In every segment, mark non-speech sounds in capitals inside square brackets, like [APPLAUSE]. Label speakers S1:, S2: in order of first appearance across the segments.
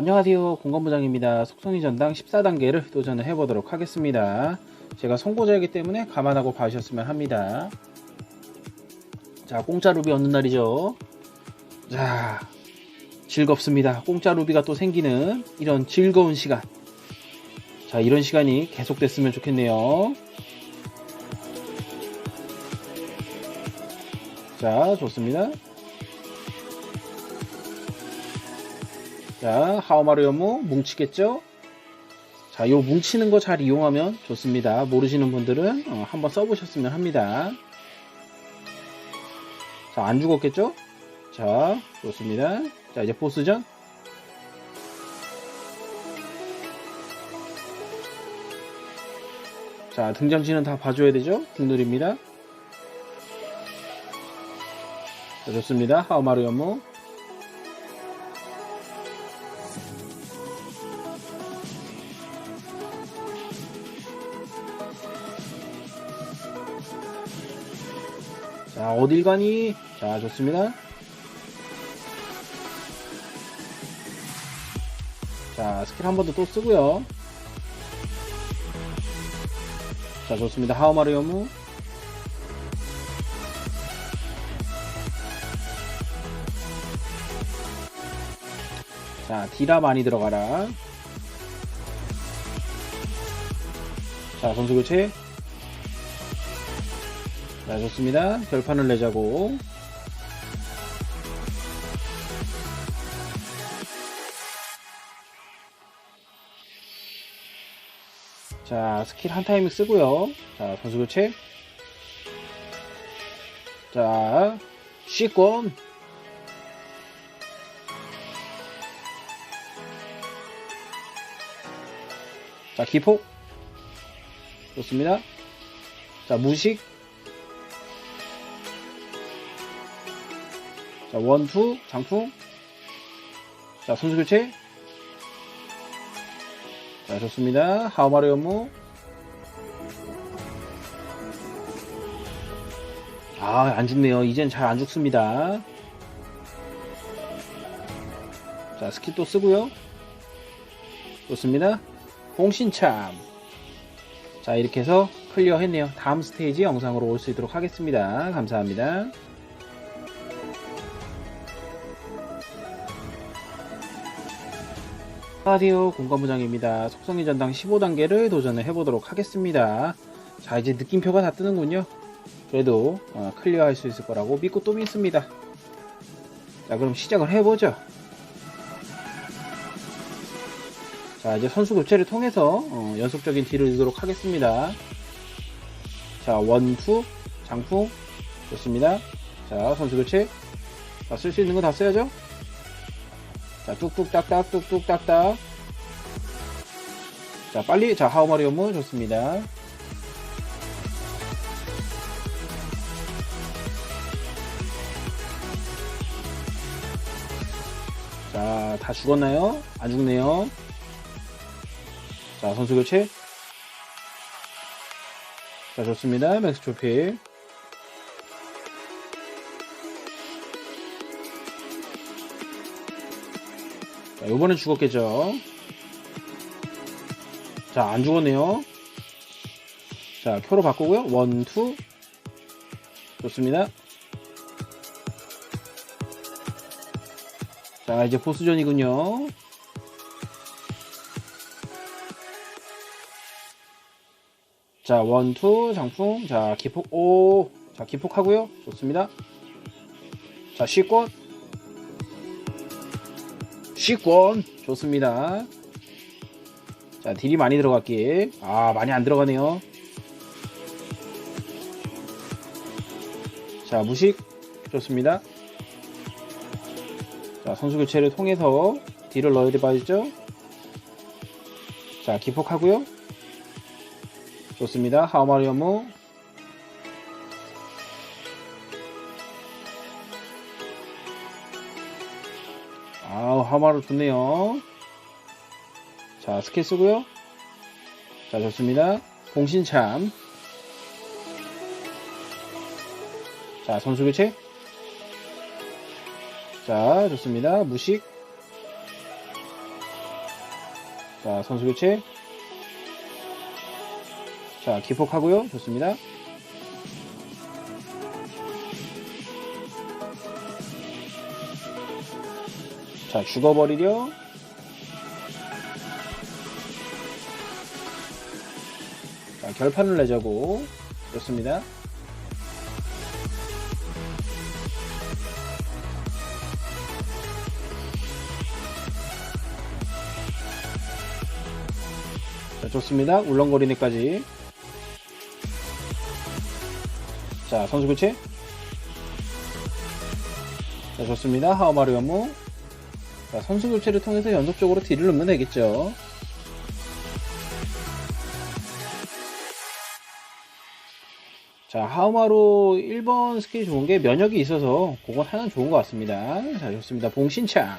S1: 안녕하세요. 공간부장입니다. 속성이 전당 14단계를 도전을 해보도록 하겠습니다. 제가 선고자이기 때문에 감안하고 봐주셨으면 합니다. 자 공짜 루비 얻는 날이죠. 자 즐겁습니다. 공짜 루비가 또 생기는 이런 즐거운 시간. 자 이런 시간이 계속됐으면 좋겠네요. 자 좋습니다 자, 하오마루 연무 뭉치겠죠? 자, 요 뭉치는 거 잘 이용하면 좋습니다. 모르시는 분들은 어, 한번 써보셨으면 합니다. 자, 안 죽었겠죠? 자, 좋습니다. 자, 이제 보스전. 자, 등장시는 다 봐줘야 되죠? 국룰입니다. 자, 좋습니다. 하오마루 연무. 자, 어딜 가니? 자, 좋습니다. 자, 스킬 한 번 더 또 쓰고요. 자, 좋습니다. 하우마루 여무. 자, 디라 많이 들어가라. 자, 선수 교체. 자, 좋습니다. 별판을 내자고. 자, 스킬 한 타이밍 쓰고요. 자, 선수 교체. 자, 쉬권. 자, 기폭. 좋습니다. 자, 무식. 자, 원, 투, 장풍. 자, 선수 교체. 자, 좋습니다. 하우마루 연무. 아, 안 죽네요. 이젠 잘 안 죽습니다. 자, 스킬 또 쓰고요. 좋습니다. 공신참. 자, 이렇게 해서 클리어 했네요. 다음 스테이지 영상으로 올 수 있도록 하겠습니다. 감사합니다. 안녕하세요 공간부장입니다. 속성이 전당 15단계를 도전을 해보도록 하겠습니다. 자 이제 느낌표가 다 뜨는군요. 그래도 어, 클리어 할 수 있을 거라고 믿고 또 믿습니다. 자 그럼 시작을 해보죠. 자 이제 선수 교체를 통해서 어, 연속적인 딜을 주도록 하겠습니다. 자 원투 장풍. 좋습니다. 자 선수 교체. 쓸 수 있는 거 다 써야죠 자, 뚝뚝딱딱, 뚝뚝딱딱. 자, 빨리, 자, 하우마리 업무 좋습니다. 자, 다 죽었나요? 안 죽네요. 자, 선수 교체. 자, 좋습니다. 맥스 트로 자, 이번엔 죽었겠죠. 자, 안 죽었네요. 자, 표로 바꾸고요. 원, 투. 좋습니다. 자, 이제 보스전이군요. 자, 원, 투, 장풍. 자, 기폭, 오. 자, 기폭하고요. 좋습니다. 자, C꽃. 10권. 좋습니다. 자 딜이 많이 들어갔길 아 많이 안 들어가네요. 자 무식. 좋습니다. 자 선수 교체를 통해서 딜을 넣어야 되겠죠? 자 기폭하고요. 좋습니다. 하우마리어무. 하마루 좋네요. 자 스킬 쓰고요. 자 좋습니다. 공신참. 자 선수 교체. 자 좋습니다. 무식. 자, 선수 교체. 자, 기폭하고요. 좋습니다. 자, 죽어버리려. 자, 결판을 내자고. 좋습니다. 자, 좋습니다. 울렁거리네까지. 자, 선수 교체. 자, 좋습니다. 하오마루 연무. 자, 선수 교체를 통해서 연속적으로 딜을 넣으면 되겠죠. 자, 하오마루 1번 스킬이 좋은 게 면역이 있어서 그건 하나 좋은 것 같습니다. 자, 좋습니다. 봉신창.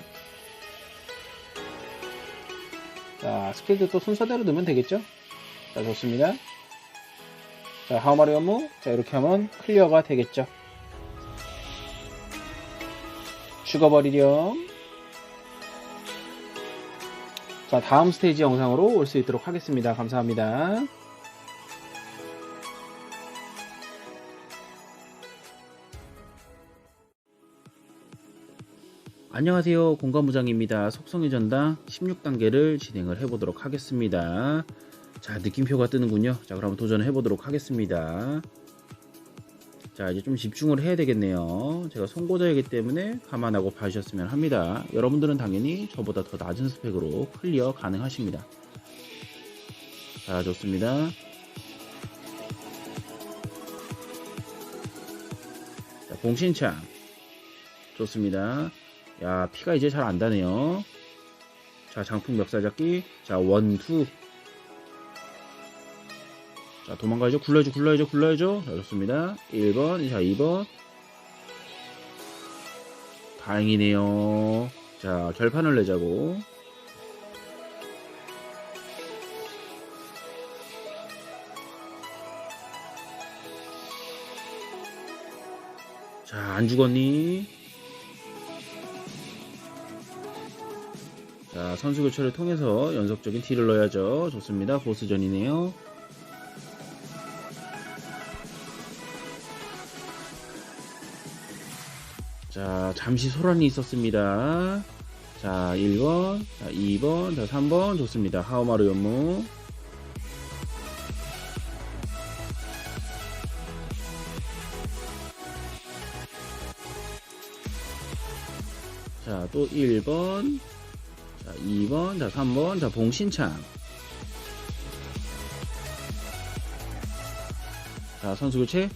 S1: 자, 스킬도 또 순서대로 넣으면 되겠죠? 자, 좋습니다. 자, 하오마루 연무. 자, 이렇게 하면 클리어가 되겠죠. 죽어버리렴. 자, 다음 스테이지 영상으로 올 수 있도록 하겠습니다. 감사합니다. 안녕하세요. 공감부장입니다. 속성의 전당 16단계를 진행을 해보도록 하겠습니다. 자, 느낌표가 뜨는군요. 자, 그럼 도전을 해보도록 하겠습니다. 자, 이제 좀 집중을 해야 되겠네요. 제가 선고자이기 때문에 감안하고 봐주셨으면 합니다. 여러분들은 당연히 저보다 더 낮은 스펙으로 클리어 가능하십니다. 자, 좋습니다. 자, 봉신창. 좋습니다. 야, 피가 이제 잘 안 다네요. 자, 장풍 멱살잡기. 자, 원, 투. 자, 도망가야죠. 굴러야죠. 굴러야죠. 굴러야죠. 자, 좋습니다. 1번. 자, 2번. 다행이네요. 자, 결판을 내자고. 자, 안 죽었니? 자, 선수 교체를 통해서 연속적인 딜을 넣어야죠. 좋습니다. 보스전이네요. 자, 잠시 소란이 있었습니다. 자, 1번, 자, 2번, 자, 3번, 좋습니다. 하오마루 연무. 자, 또 1번, 자, 2번, 자, 3번, 자, 봉신창. 자, 선수 교체.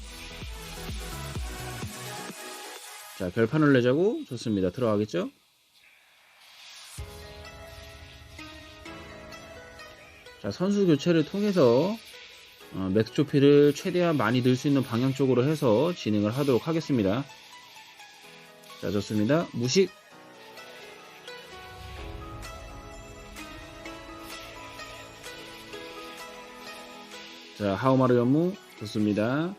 S1: 자, 결판을 내자고. 좋습니다. 들어가겠죠? 자, 선수 교체를 통해서 어, 맥스조피를 최대한 많이 늘 수 있는 방향 쪽으로 해서 진행을 하도록 하겠습니다. 자, 좋습니다. 무식. 자, 하오마루 연무 좋습니다.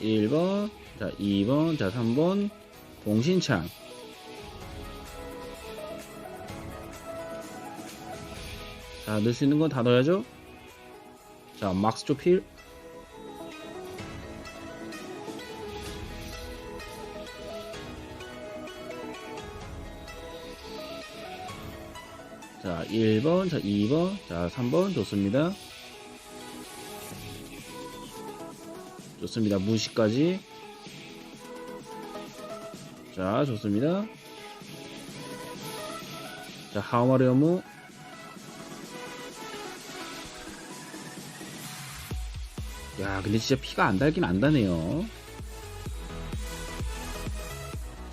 S1: 1번, 자, 2번, 자, 3번, 봉신창. 자, 넣을 수 있는 건 다 넣어야죠. 자, 막스 조필. 자, 1번, 자, 2번, 자, 3번 좋습니다. 좋습니다. 무시까지. 자, 좋습니다. 자, 하오마루 연무. 야, 근데 진짜 피가 안 달긴 안 다네요.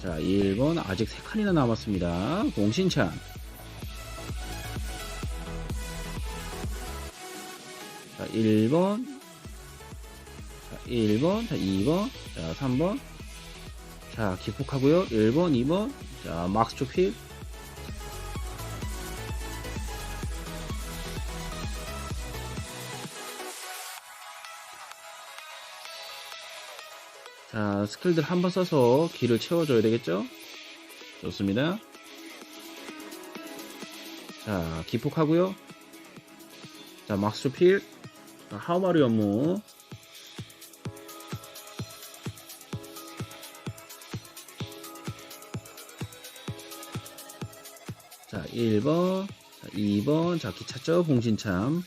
S1: 자, 1번 아직 3칸이나 남았습니다. 공신찬. 자, 1번. 자, 1번. 자, 2번. 자, 3번. 자, 기폭하고요. 1번, 2번. 자, 막스 조필. 자, 스킬들 한 번 써서 길을 채워줘야 되겠죠? 좋습니다. 자, 기폭하고요. 자, 막스 필. 자, 하우마루 연무. 1번. 자, 2번. 자, 기차죠? 공신참.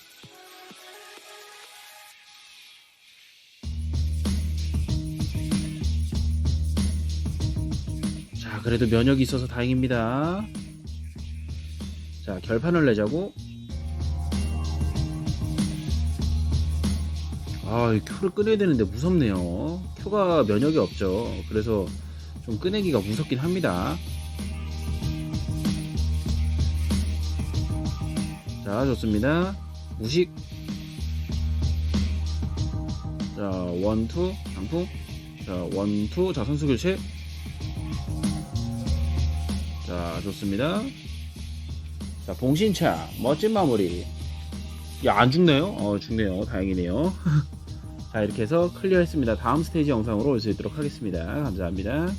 S1: 자, 그래도 면역이 있어서 다행입니다. 자, 결판을 내자고. 아, 이 큐를 꺼내야 되는데 무섭네요. 큐가 면역이 없죠. 그래서 좀 꺼내기가 무섭긴 합니다. 자, 좋습니다. 무식. 자, 원투, 장풍. 자, 원투. 자, 선수 교체. 자, 좋습니다. 자, 봉신차. 멋진 마무리. 야, 안 죽네요? 어, 죽네요. 다행이네요. [LAUGHS] 자, 이렇게 해서 클리어 했습니다. 다음 스테이지 영상으로 올 수 있도록 하겠습니다. 감사합니다.